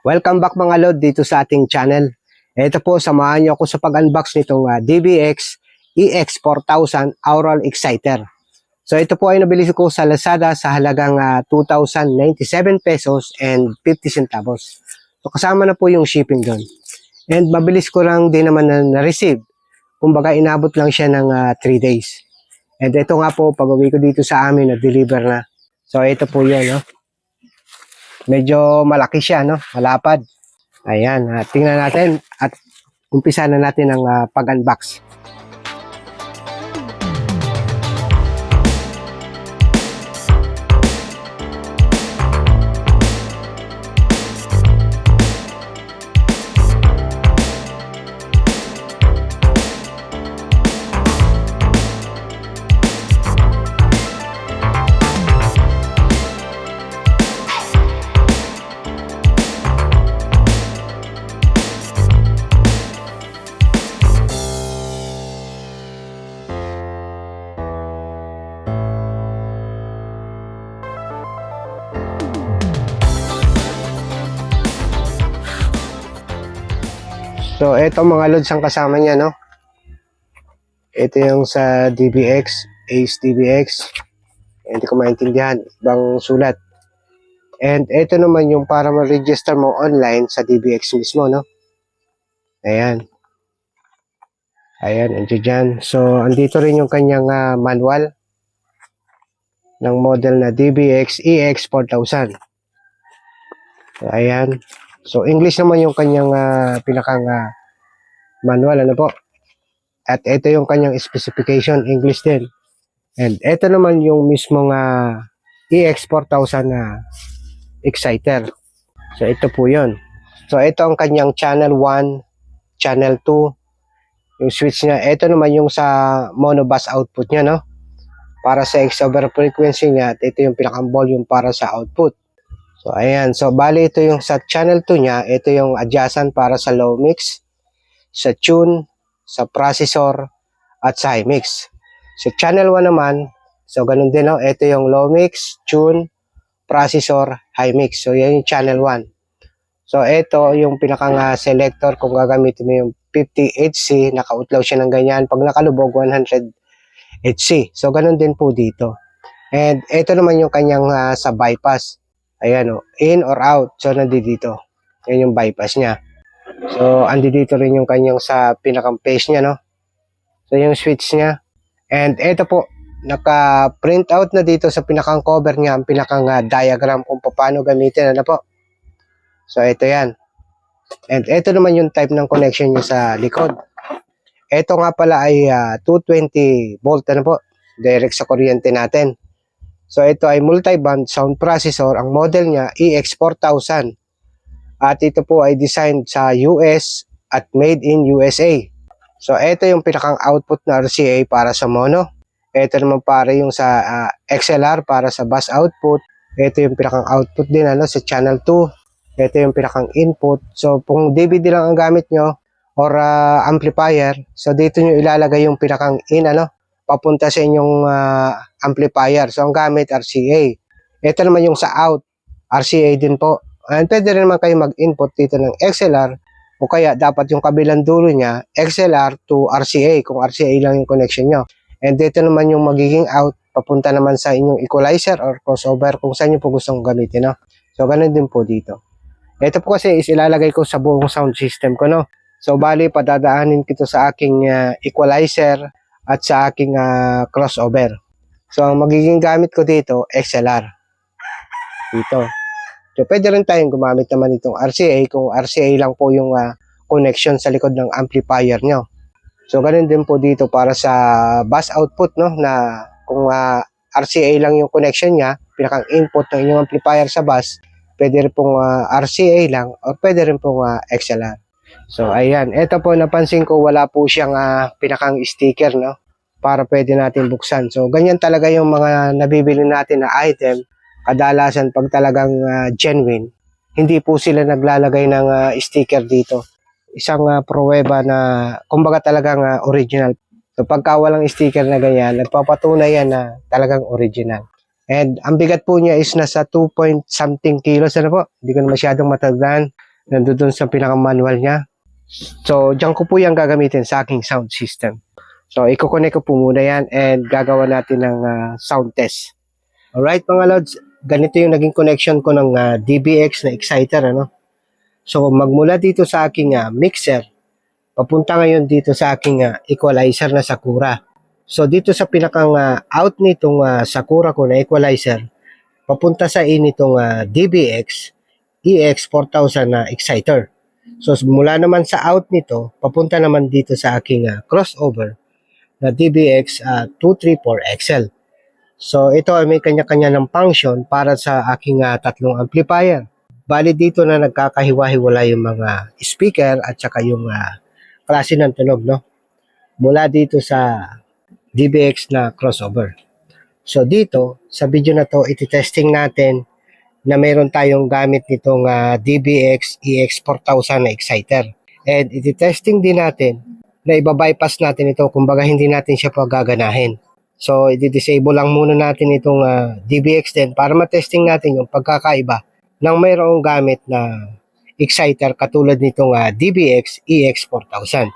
Welcome back mga lord dito sa ating channel. Ito po, samahan niyo ako sa pag-unbox nitong ah, DBX EX4000 Aural Exciter. So ito po ay nabili ko sa Lazada sa halagang ah, 2,097 pesos and 50 centavos. So kasama na po yung shipping doon. And mabilis ko lang din naman na na-receive. Kumbaga inabot lang siya ng 3 days. And ito nga po, pag uwi ko dito sa amin, na-deliver na. So ito po yun, no? Medyo malaki siya, no? Malapad. Ayan, ah, tingnan natin at umpisa na natin ang ah, pag-unbox. Ito mga lods ang kasama niya, no? Ito yung sa DBX, Ace DBX. Hindi ko maintindihan, ibang sulat. And ito naman yung para ma-register mo online sa DBX mismo, no? Ayan. Ayan, andyan dyan. So, andito rin yung kanyang ah, manual ng model na DBX EX4000. Ayan. So, English naman yung kanyang ah, pinakang ah, manual, ano po. At ito yung kanyang specification, English din. And ito naman yung mismong ah, EX4000 na exciter. So, ito po yun. So, ito ang kanyang channel 1, channel 2, yung switch niya. Ito naman yung sa mono bus output niya, no? Para sa X over frequency niya, at ito yung pinakang volume para sa output. So, ayan. So, bali ito yung sa channel 2 niya, ito yung adjacent para sa low mix, sa tune, sa processor, at sa high mix. Sa channel 1 naman, so ganun din, no? ito yung low mix, tune, processor, high mix. So, yan yung channel 1. So, ito yung pinakang ah, selector kung gagamitin mo yung 50HC, nakautlaw siya ng ganyan. Pag nakalubog, 100HC. So, ganun din po dito. And ito naman yung kanyang ah, sa bypass. Ayan o, in or out. So, nandito. Yan yung bypass niya. So, andi dito rin yung kanyang sa pinakang face niya, no? So, yung switch niya. And ito po, naka-print out na dito sa pinakang cover niya, ang pinakang ah, diagram kung paano gamitin, ano po. So, ito yan. And ito naman yung type ng connection niya sa likod. Ito nga pala ay ah, 220 volt, ano po, direct sa kuryente natin. So ito ay multi-band sound processor. Ang model niya EX4000. At ito po ay designed sa US at made in USA. So ito yung pinakang output na RCA para sa mono. Ito naman para yung sa ah, XLR para sa bus output. Ito yung pinakang output din ano sa channel 2. Ito yung pinakang input. So kung DVD lang ang gamit nyo or ah, amplifier, so dito nyo ilalagay yung pinakang in ano papunta sa inyong ah, amplifier. So, ang gamit, RCA. Ito naman yung sa out, RCA din po. And pwede rin naman kayo mag-input dito ng XLR o kaya dapat yung kabilang dulo niya, XLR to RCA, kung RCA lang yung connection nyo. And dito naman yung magiging out, papunta naman sa inyong equalizer or crossover kung saan nyo po gustong gamitin. No? So, ganun din po dito. Ito po kasi is ilalagay ko sa buong sound system ko. No? So, bali, padadaanin kito sa aking ah, equalizer at sa aking ah, crossover. So, ang magiging gamit ko dito, XLR. Dito. So, pwede rin tayong gumamit naman itong RCA kung RCA lang po yung ah, connection sa likod ng amplifier nyo. So, ganun din po dito para sa bus output, no, na kung ah, RCA lang yung connection niya, pinakang input ng inyong amplifier sa bus, pwede rin pong ah, RCA lang or pwede rin pong ah, XLR. So, ayan. Ito po, napansin ko, wala po siyang ah, pinakang sticker, no? Para pwede natin buksan. So, ganyan talaga yung mga nabibili natin na item. Kadalasan, pag talagang ah, genuine, hindi po sila naglalagay ng ah, sticker dito. Isang uh, pruweba na, kumbaga talagang ah, original. So, pagka walang sticker na ganyan, nagpapatunay yan na talagang original. And ang bigat po niya is nasa 2 point something kilos, ano po? Hindi ko na masyadong matagdan. Nandun sa pinaka-manual niya. So, dyan ko po yung gagamitin sa aking sound system. So, i-connect ko po muna yan and gagawa natin ng ah, sound test. Alright mga lods, ganito yung naging connection ko ng ah, DBX na exciter. Ano? So, magmula dito sa aking ah, mixer, papunta ngayon dito sa aking ah, equalizer na Sakura. So, dito sa pinakang ah, out nitong ah, Sakura ko na equalizer, papunta sa in itong ah, DBX EX4000 na exciter. So mula naman sa out nito, papunta naman dito sa aking ah, crossover na DBX ah, 234XL. So ito ay may kanya-kanya ng function para sa aking ah, tatlong amplifier. Bali dito na nagkakahiwa-hiwala yung mga speaker at saka yung ah, klase ng tunog, no? Mula dito sa DBX na crossover. So dito, sa video na to, iti-testing natin na meron tayong gamit nitong ah, DBX EX4000 na exciter. And iti-testing din natin na ibabypass natin ito kumbaga hindi natin siya pagaganahin. So, i-disable lang muna natin itong ah, DBX din para matesting natin yung pagkakaiba ng mayroong gamit na exciter katulad nitong ah, DBX EX4000.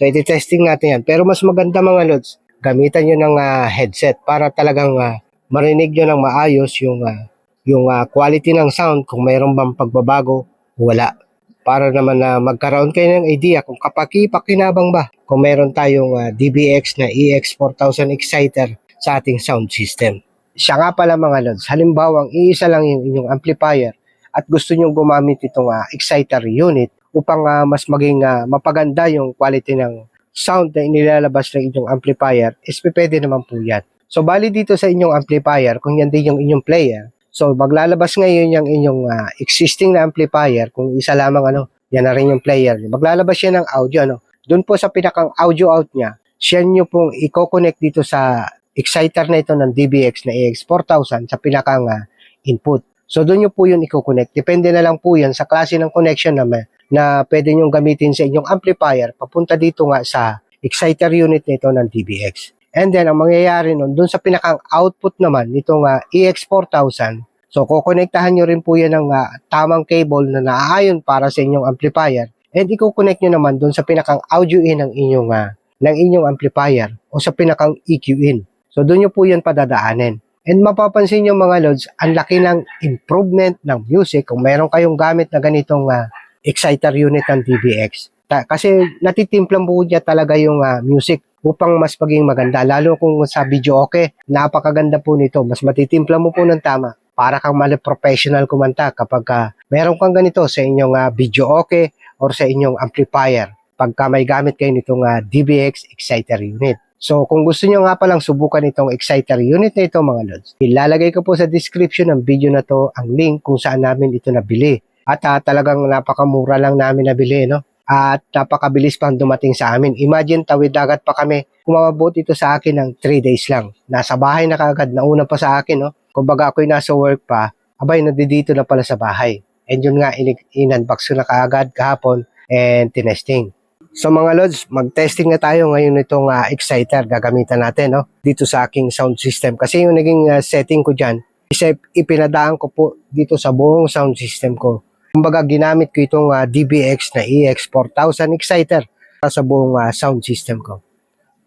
So, iti-testing natin yan. Pero mas maganda mga lods, gamitan nyo ng ah, headset para talagang ah, marinig nyo ng maayos yung ah, yung ah, quality ng sound kung mayroon bang pagbabago, wala. Para naman na magkaroon kayo ng idea kung kapaki-pakinabang ba kung meron tayong ah, DBX na EX4000 exciter sa ating sound system. Siya nga pala mga lods, halimbawa iisa lang yung inyong amplifier at gusto nyo gumamit itong ah, exciter unit upang ah, mas maging ah, mapaganda yung quality ng sound na inilalabas ng inyong amplifier, is pwede naman po yan. So, bali dito sa inyong amplifier, kung yan din yung inyong player, So maglalabas ngayon yung inyong ah, existing na amplifier kung isa lamang ano, yan na rin yung player. Maglalabas siya ng audio ano. Doon po sa pinakang audio out niya, siya nyo pong i-connect dito sa exciter na ito ng DBX na AX4000 sa pinakang ah, input. So doon nyo po yun i-connect. Depende na lang po yan sa klase ng connection na, may- na pwede nyo gamitin sa inyong amplifier papunta dito nga sa exciter unit nito ng DBX. And then, ang mangyayari nun, dun sa pinakang output naman, nitong uh, EX4000, so kukonektahan nyo rin po yan ng ah, tamang cable na naaayon para sa inyong amplifier. And i-connect nyo naman dun sa pinakang audio in ng inyong, ah, ng inyong amplifier o sa pinakang EQ in. So, doon nyo po yan padadaanin. And mapapansin nyo mga lods, ang laki ng improvement ng music kung meron kayong gamit na ganitong ah, exciter unit ng DBX. Ta- kasi natitimplang po niya talaga yung ah, music upang mas maging maganda. Lalo kung sa video okay, napakaganda po nito. Mas matitimpla mo po ng tama para kang mali professional kumanta kapag ah, meron kang ganito sa inyong ah, video okay or sa inyong amplifier pagka may gamit kayo nitong ah, DBX exciter unit. So kung gusto nyo nga palang subukan itong exciter unit na ito mga lods, ilalagay ko po sa description ng video na to ang link kung saan namin ito nabili. At ah, talagang napakamura lang namin nabili, no? At napakabilis pang dumating sa amin. Imagine, tawid dagat pa kami. Kumabot ito sa akin ng 3 days lang. Nasa bahay na kagad, nauna pa sa akin, no? Kumbaga ako'y nasa work pa, abay, nandito na pala sa bahay. And yun nga, in- in-unbox ko na kaagad kahapon and tinesting. So mga lods, mag-testing na tayo ngayon nitong ah, exciter gagamitan natin no dito sa aking sound system kasi yung naging ah, setting ko diyan is ipinadaan ko po dito sa buong sound system ko. Kumbaga ginamit ko itong ah, DBX na EX4000 exciter sa buong ah, sound system ko.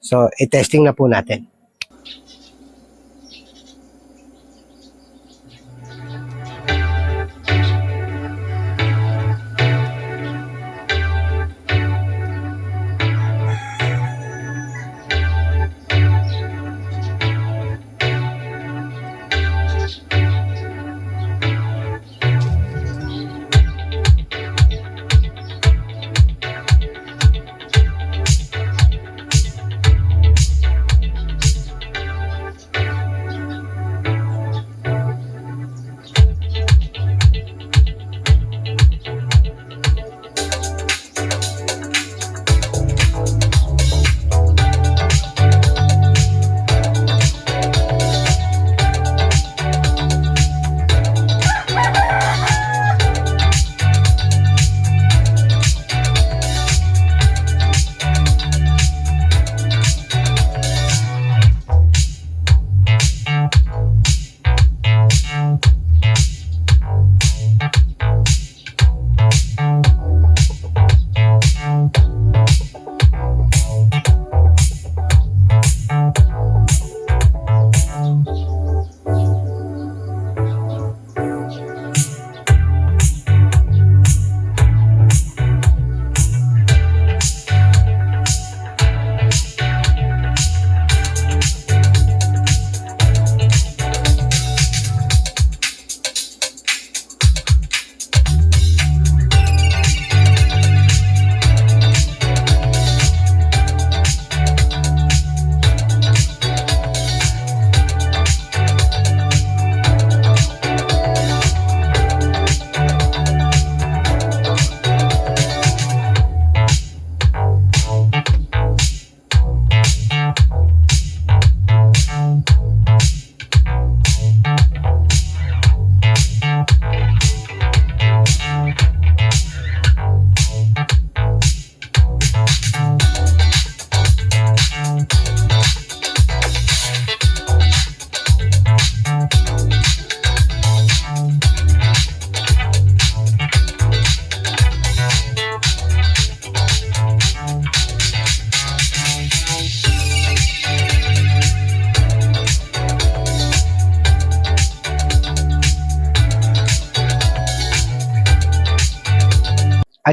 So, i-testing na po natin.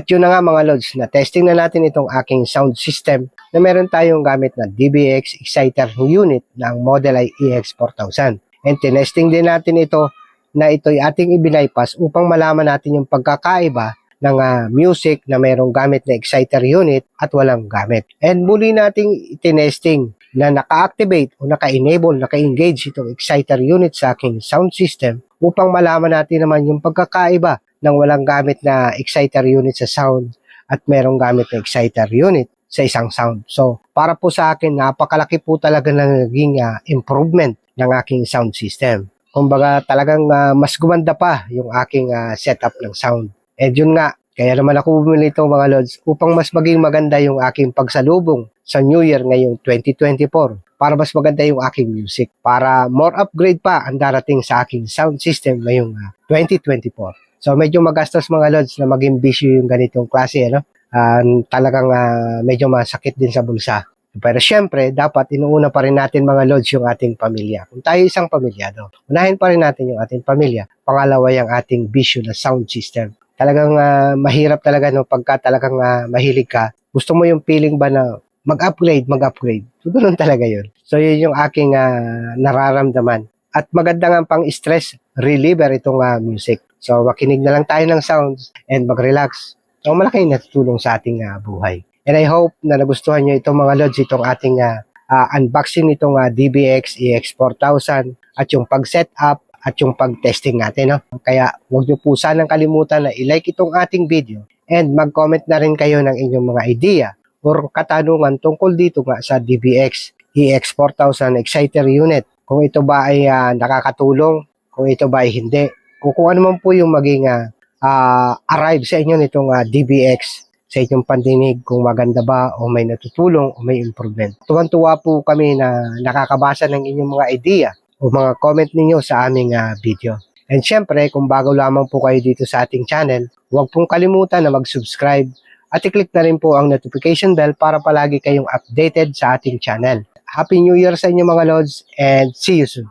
At yun na nga mga Lods, na testing na natin itong aking sound system na meron tayong gamit na DBX Exciter unit ng Model I EX4000. And tinesting din natin ito na ito'y ating ibinaypass upang malaman natin yung pagkakaiba ng ah, music na mayroong gamit na exciter unit at walang gamit. And muli nating tinesting na naka-activate o naka-enable, naka-engage itong exciter unit sa aking sound system upang malaman natin naman yung pagkakaiba ng walang gamit na exciter unit sa sound at merong gamit na exciter unit sa isang sound. So, para po sa akin, napakalaki po talaga na naging ah, improvement ng aking sound system. Kumbaga, talagang ah, mas gumanda pa yung aking ah, setup ng sound. And yun nga, kaya naman ako bumili ito mga Lods upang mas maging maganda yung aking pagsalubong sa New Year ngayong 2024 para mas maganda yung aking music. Para more upgrade pa ang darating sa aking sound system ngayong ah, 2024. So medyo magastos mga Lods na maging bisyo yung ganitong klase. Ano? Ah, talagang ah, medyo masakit din sa bulsa. Pero syempre, dapat inuuna pa rin natin mga Lods yung ating pamilya. Kung tayo isang pamilyado, unahin pa rin natin yung ating pamilya. Pangalawa yung ating bisyo na sound system. Talagang ah, mahirap talaga no, pagka talagang ah, mahilig ka. Gusto mo yung feeling ba na mag-upgrade, mag-upgrade. So, ganun talaga yun. So, yun yung aking ah, nararamdaman. At maganda nga pang stress reliever itong ah, music. So, makinig na lang tayo ng sounds and mag-relax. So, malaking natutulong sa ating ah, buhay. And I hope na nagustuhan nyo itong mga lods, itong ating ah, ah, unboxing nitong ah, DBX EX4000 at yung pag-set up at yung pag-testing natin. No? Kaya huwag nyo po sanang kalimutan na i-like itong ating video and mag-comment na rin kayo ng inyong mga idea or katanungan tungkol dito nga sa DBX EX4000 Exciter Unit. Kung ito ba ay ah, nakakatulong, kung ito ba ay hindi, kung, ano man po yung maging ah, ah, arrive sa inyo nitong ah, DBX sa inyong pandinig kung maganda ba o may natutulong o may improvement. Tuwan-tuwa po kami na nakakabasa ng inyong mga idea o mga comment ninyo sa aming ah, video. And syempre, kung bago lamang po kayo dito sa ating channel, huwag pong kalimutan na mag-subscribe at i-click na rin po ang notification bell para palagi kayong updated sa ating channel. Happy New Year sa inyo mga Lods and see you soon!